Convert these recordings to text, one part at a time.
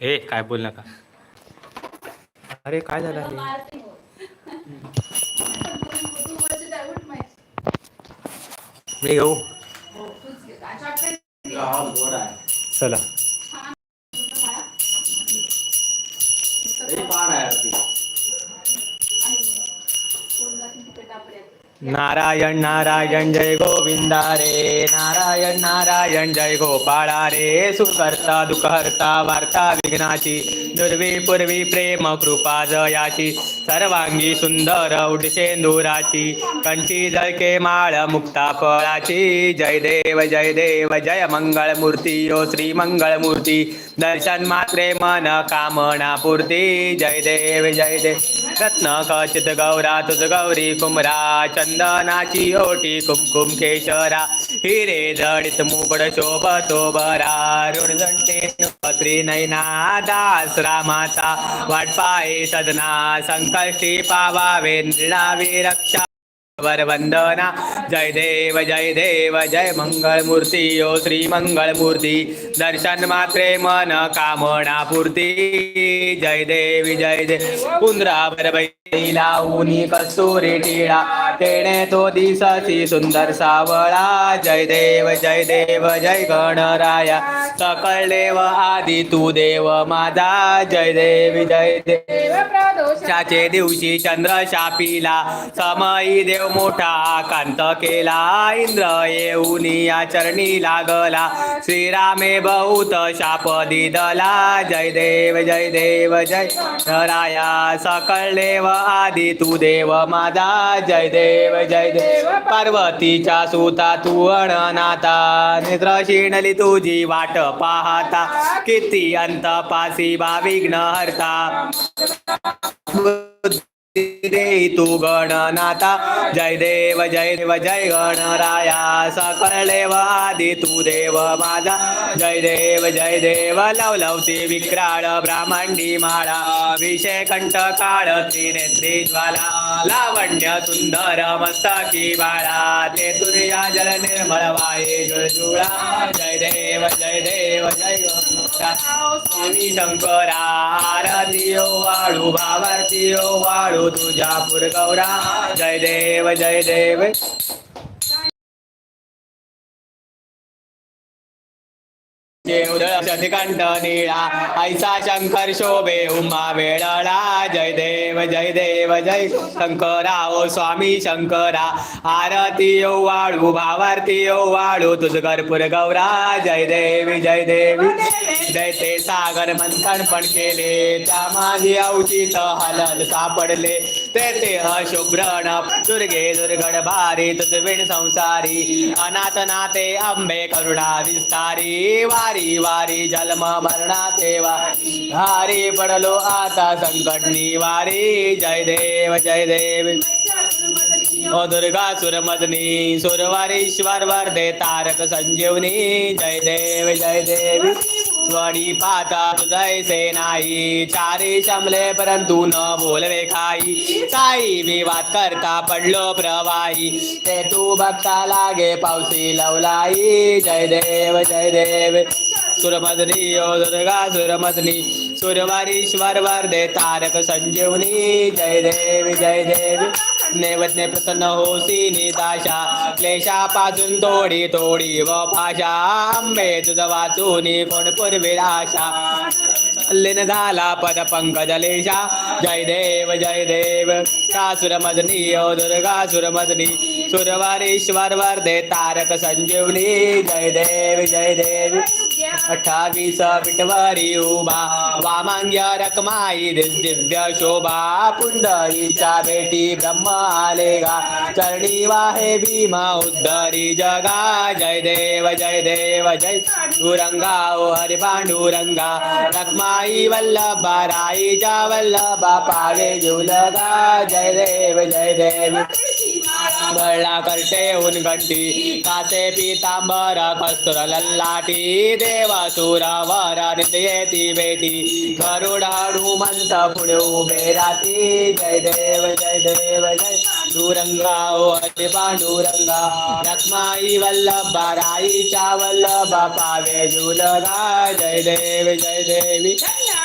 ए काय बोल नका. अरे काय झालं हे मी घेऊ. चला. नारायण नारायण जय गोविंदा रे. नारायण नारायण जय गोपाळा रे. सुकर्ता दुखहर्ता वार्ता विघ्नाची दुर्वी पूर्वी प्रेम कृपा जयाची सर्वांगी सुंदर उडशेंदुराची कंची जळके माळ मुक्ता फळाची. जय देव जय देव जय मंगळ मूर्ती ओ श्री मंगळ मूर्ती दर्शन मात्रे मन कामना पूर्ती. जय देव जय देव. रत्न खचित गौरा तुझ गौरी कुमरा चंदनाची ओटी कुमकुम केशरा हिरे जडित मुकुड शोभतो बरा ऋणजंटे पत्री नैना दास रामाचा वाटपाय सदना संकष्टी पावावे नृणावी रक्षा वंदना जय देव जय देव जय मंगळ मूर्ती ओ श्री मंगळ मूर्ती दर्शन मात्रे मन कामना पूर्ती। जय देवी जय देव कुंद्रावर बैठी लावूनी कस्तुरी टिळा. तेणे तो दिसती सुंदर सावळा. जय देव जय देव जय गणराया. सकळ देव आदि तू देव माझा. जय देव जय देव. च्याचे दिवशी चंद्र शापिला. समयी देव मोठा कांत केला. इंद्र येऊन या चरणी लागला. श्रीरामे बहुत शाप दिदला. जय देव जय देव जय राया सकळ देव आदि तू देव माझा जय देव जय देव. पार्वतीच्या सुता तू अणनाता. निद्र शिणली तुझी वाट पाहता. किती अंत पासी बा विघ्न हरता दे तू गणनाथा जय देव जय देव जय गणराया. सकळ देव तू देव माझा. जय देव जय देव लवलवती विक्राळ ब्राह्मणी माळा. विषय कंठ काळ त्रिनेत्री ज्वाला. लावण्य सुंदर मस्तकी बाळा. ते तुर्या जल निर्मळ वाये जुळजुळा. जय देव जय देव जय स्वामी शंकरा आरती वाळू भावार्थियो वाळू तुझापूर गौरा. जय देव जय देव. कंठ निळा. ऐसा शंकर शोभे उमा वेळळा. जय देव जय देव जय शंकरा. ओ स्वामी शंकरा. आरती ओ वाळू भावार्थी ओ वाळू तुझ गरपूर गौरा. जय देवी जय देवी. दैते सागर मंथन पण केले. त्या माझी अवचित हलल सापडले. तेथे अशुभ्रण दुर्गे दुर्गड भारी तुझविण संसारी. अनाथ नाते अंबे करुणा विस्तारी. वारी वारी जन्म मरणाचे सेवा हारी पडलो आता संकट निवारी. जय देव जय देव. ओ दुर्गा सुरमदनी सुरवारीश्वर वर्दे तारक संजीवनी. जय देव जय देव. वडी पाता तुझैसे नाही. चारे शमले परंतु न बोलवे खाई साई विवाद करता पडलो प्रवाही. ते तू बघता लागे पावसी लवलाई. जय देव जय देव. सुरमदनी ओ दुर्गा सुरमदनी. सुरवारीश्वर वरदे तारक संजीवनी. जय देव जय देव. नैवज्ञ प्रसन्न होसी निदाशा. क्लेशापासून तोडी तोडी व भाषा आंबे तुझ वाचून कोण पूर्वी लीन झाला पद पंकजलेशा जय देव जय देव. सुरमदनी ओ दुर्गा सुरमदनी सुरवारीश्वर वरदे तारक संजीवनी. जय देव जय देव. अठ्ठावीस विटवारी उभा वामांग्या रकमाई दिव्य शोभा पुंडरीच्या भेटी ब्रह्म आले गा चरणी वाहे भीमा उद्धरी जगा जय देव जय देव जय पांडुरंगा ओ हरि पांडुरंगा रकमाई वल्लभा राईच्या वल्लभा पावे जुलगा जय देव जय देव बळला करते उनगंटी कासे पितांबर कस्तुर लल्लाटी देव सुरावर नित्येती बेटी गरुड हनुमंत पुढे उभे राती जय देव जय देव जय पांडुरंगा ओ हरी पांडुरंगा रखमाई वल्लभा राईच्या वल्लभा पावे जुलगा जय देव जय देवी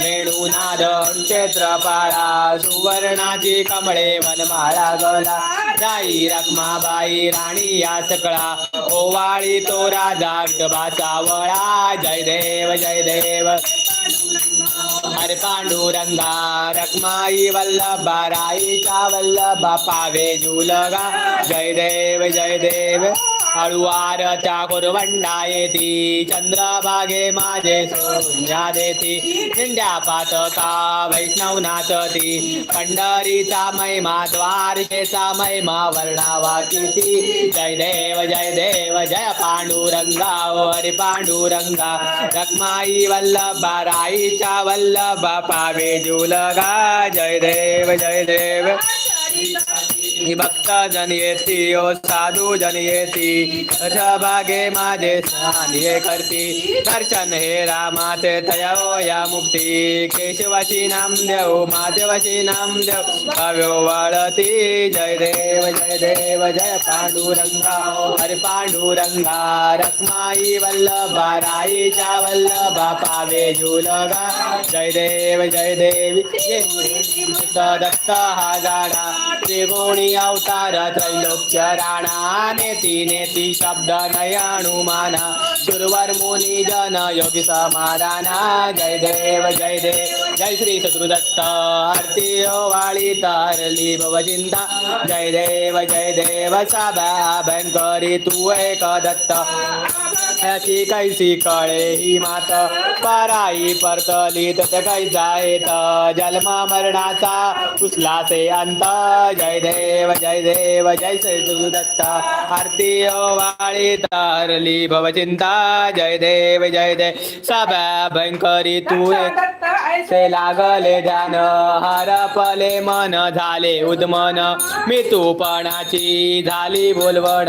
वेणुनाद क्षेत्रपाळा सुवर्णाची कमळे वनमाळा गला जाई रखमाबाई राणी या सकळा ओवाळी तो राजा विठोबाचा वळा. जय देव जय देव. हरे पांडुरंगा रखमाई वल्लभा राईचा वल्लभा पावे झुलगा. जय देव जय देव. हळुवार त्या कुरवंडा येती चंद्रभागे माझे सोन्या देती. झेंड्या पातका वैष्णव नाचती. पंढरीचा महिमा द्वारकेचा महिमा वर्णावा किती. जय देव जय देव जय पांडुरंगा ओ हरी पांडुरंगा. रखमाई वल्लभा राईचा वल्लभा पावे जुलगा. जय देव जय देव. भक्त जन येती ओ साधू जन येती भागे माझे स्नान हे करती दर्शन हे रामाचे तयाओ या मुक्ती केशवाशी नाम देव माधवाशी नाम देव भाव्यो वाळती जय देव जय देव जय पांडुरंगा हरे पांडुरंगा रखमाई वल्लभा राईच्या वल्लभा पावे झुलगा जय देव जय देवी दत्त हा गाडा त्रिगुणी अवतार त्रैलोक्य राणा नेती नेती शब्द नयानुमाना. गुरुवर मुनी जन योगी समाधाना जय देव जय देव जय श्री सद्गुरुदत्त. आरती वाळी तारली भव चिंता जय देव जय देव साबा भयंकरी तू एक दत्त. याची कैसी कळे ही मात पराई परतली तत कै जायत. जन्म मरणाचा कुसला से अंत? जय देव जय देव जय श्री दत्त. आरती वाळी तारली भव चिंता जय देव जय देव सब भयंकरी तू से लागले ध्यान हरपले मन झाले उद्मन. मी तूपणाची झाली बोलवण.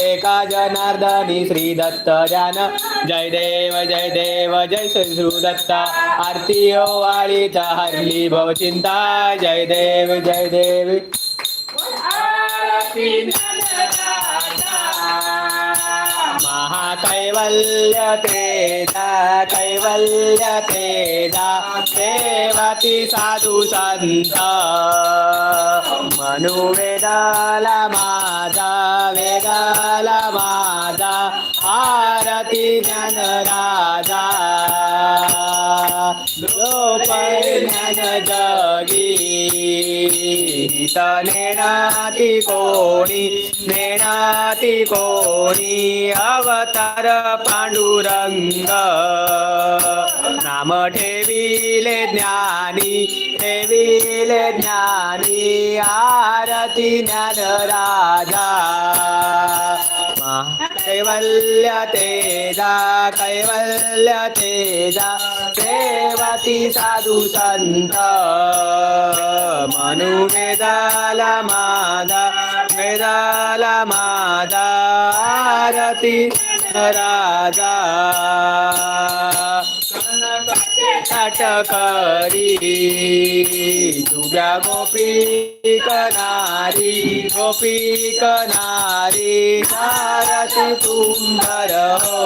एका जनार्दनी श्री दत्त जान जय देव जय देव जय दत्त आरती वाळी हरली भव चिंता। जय देव जय देव। महाकैवल्य तेजा कैवल्य तेजा सेवती साधू संत। मनु वेदाला माझा वेदाला माझा आरती ज्ञान राजा लोपय ज्ञान जगी. हित नेणाती कोणी नेणाती कोणी. अवतार पांडुरंग. नाम ठेविले ज्ञानी ठेविले ज्ञानी. आरती ज्ञान राजा कैवल्य तेजा कैवल्य तेजा सेवाती साधू संत। मनु वेदाला मादा वेदाला मादा आरती राजा। नाटकरी तुझ्या गोपी कनारी गोपी कनारी सारती तुम्हार हो.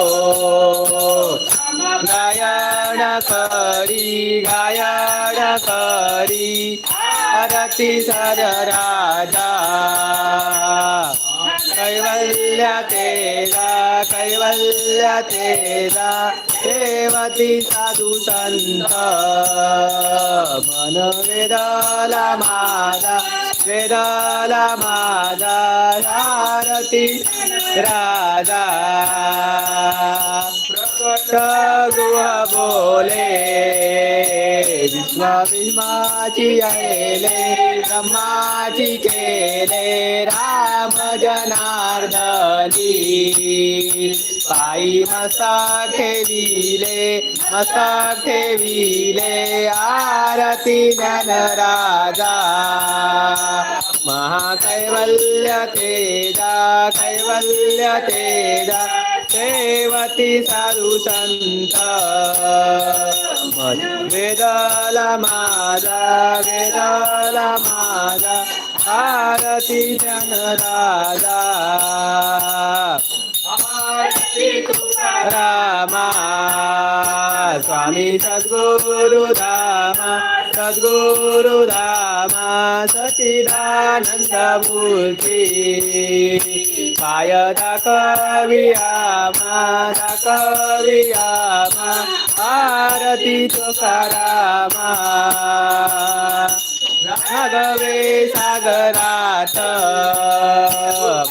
गायन करी गायण करी आरती सर राजा. कैवल्य तेरा कैवल्य तेरा देवती साधू संत मन वेदाला माझा वेदाला माझा आरती राजा. प्रकट गुह बोले. विश्व भीमाची आले ब्रह्माची केले राम जनार्दनी पायी मसा ठेविले मसा ठेविले आरती ज्ञान राजा. महाकैवल्य तेजा कैवल्य तेजा सेवती साधू संत वेदाला माझा वेदाला माझा आरती जन राजा आरती तुका रामा स्वामी सद्गुरु धामा सद्गुरु धामा सचिदानंद मूर्ती पाय दाखवियामा दाखवियामा आरती तुकारामा राघवे सागरात.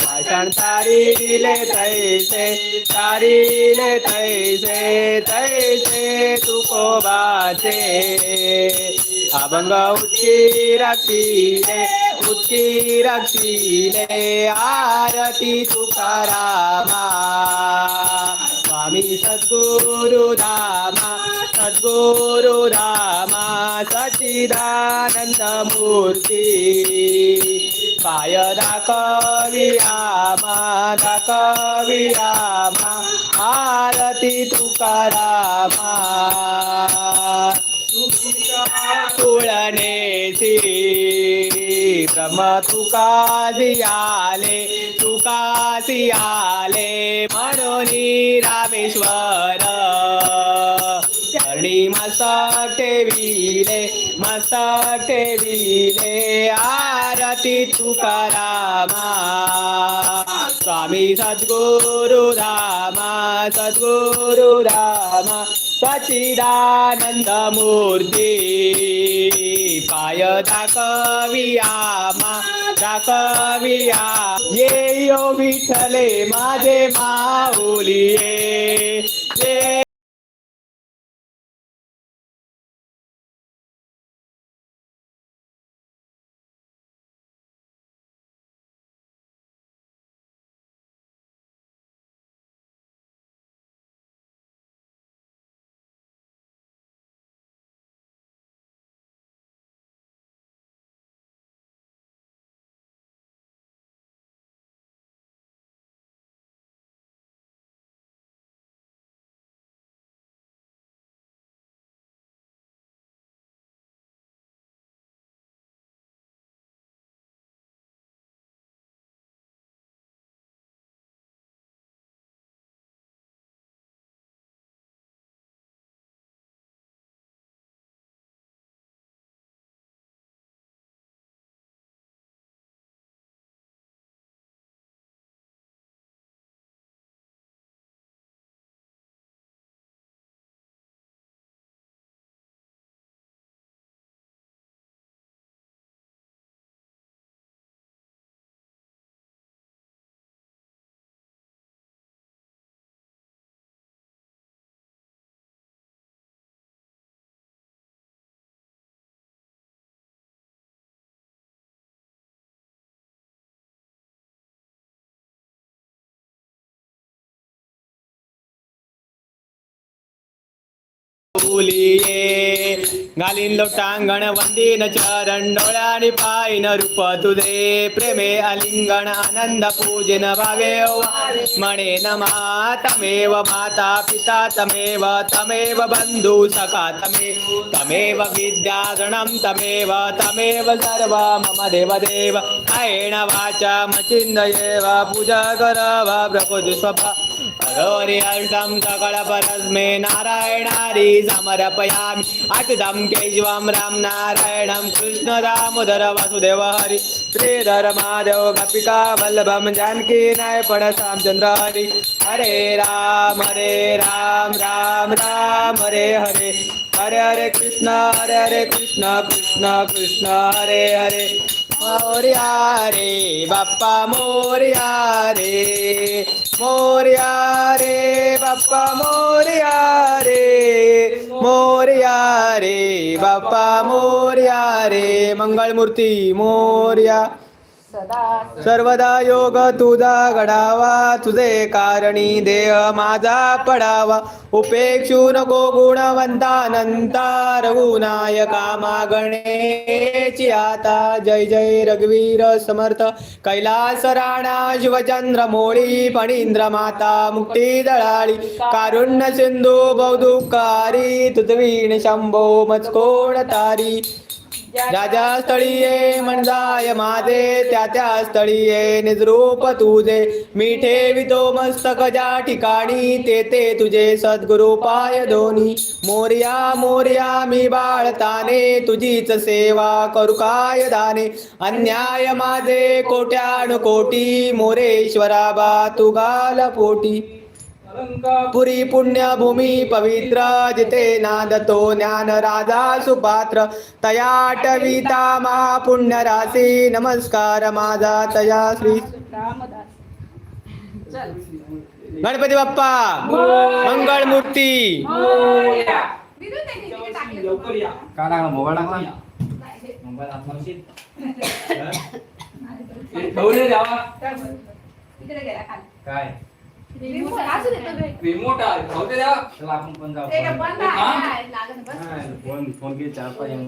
भाषण तारीले तैसे तारीले तैसे तैसे तुकोबाचे. अभंग उच्ची राखीले राखीले आरती तुकारामा. स्वामी सद्गुरु धामा सद्गुरु धामा सच्चिदानंद मूर्ती पाय दाखवियामा दाखवियामा आरती तुकारामा तुळणेसी ब्रह्म तुकाजी आले तुकासी आले म्हणून रामेश्वर. चरणी मस्तक ठेविले मस्तक ठेविले आरती तुकारामा स्वामी सद्गुरु रामा सद्गुरु रामा. सचिदानंद मूर्ती पाय दाखवियामा दाखविया ये यो विठ्ठले माझे બોલીએ ગાલીન લોટાંગણ વંદીન ચરણ ડોળાની પાઈન રૂપ તુદે પ્રેમે અલિંગણ આનંદ પૂજન ભાવે મણે નમા તમેવ માતા પિતા તમેવ તમેવ બંધુ સખા તમે તમેવ વિદ્યાગણમ તમેવ તમેવ સર્વ મમ દેવ દેવ અયેણ વાચા મચિંદયેવ પૂજા કરવ પ્રકૃતિ સ્વભા हरोरि हर्षं सकळ परस्मे नारायणारि समर्पयामि। अच्युतं केशवं राम नारायणं कृष्ण दामोदर वासुदेव हरि। श्रीधर माधव कपिता वल्लभं जानकी नायपण रामचंद्र हरि। हरे राम हरे राम राम राम हरे हरे। हरे हरे कृष्ण हरे हरे कृष्ण कृष्ण कृष्ण हरे हरे। मोर्या रे बाप्पा मोर्या रे मोर्या रे बाप्पा मोर्या रे मोर्या रे बाप्पा मोर्या रे मंगळमूर्ती मोर्या सर्वदा योग तुझा घडावा तुझे कारणी देह माझा पडावा. उपेक्षू नको गुणवंतानंता रघुनायका मागणेची आता. जय जय रघुवीर समर्थ कैलास राणा शिवचंद्र मोळी फणींद्र माता मुक्ती दळाळी कारुण्य सिंधू बौदुकारी तुझवीण शंभो मचकोण तारी. ज्या ज्या स्थळी ये म्हणजाय माझे त्या त्या स्थळी ये निजरूप तुझे. मी ठेवितो मस्तक ज्या ठिकाणी ते ते तुझे सद्गुरु पाय दोन्ही. मोर्या मोर्या मी बाळताने तुझीच सेवा करू काय दाने. अन्याय माझे कोट्यानु कोटी मोरेश्वरा बा तू गाल पोटी. पुरी पुण्यभूमी पवित्र जिथे नादतो ज्ञान राजा सुपात्र तयाटविता महापुण्य राशी नमस्कार माझा तया श्री। गणपती बाप्पा मंगळ मूर्ती टाकला मोबाईल टाकला मोबाईल काय? रिमोट असू दे तो. रिमोट आहे चला आपण पण जाऊ ते काय बंद आहे, हा? आहे, लागत नाही, बस. फोन फोन केले चार पाच येऊन.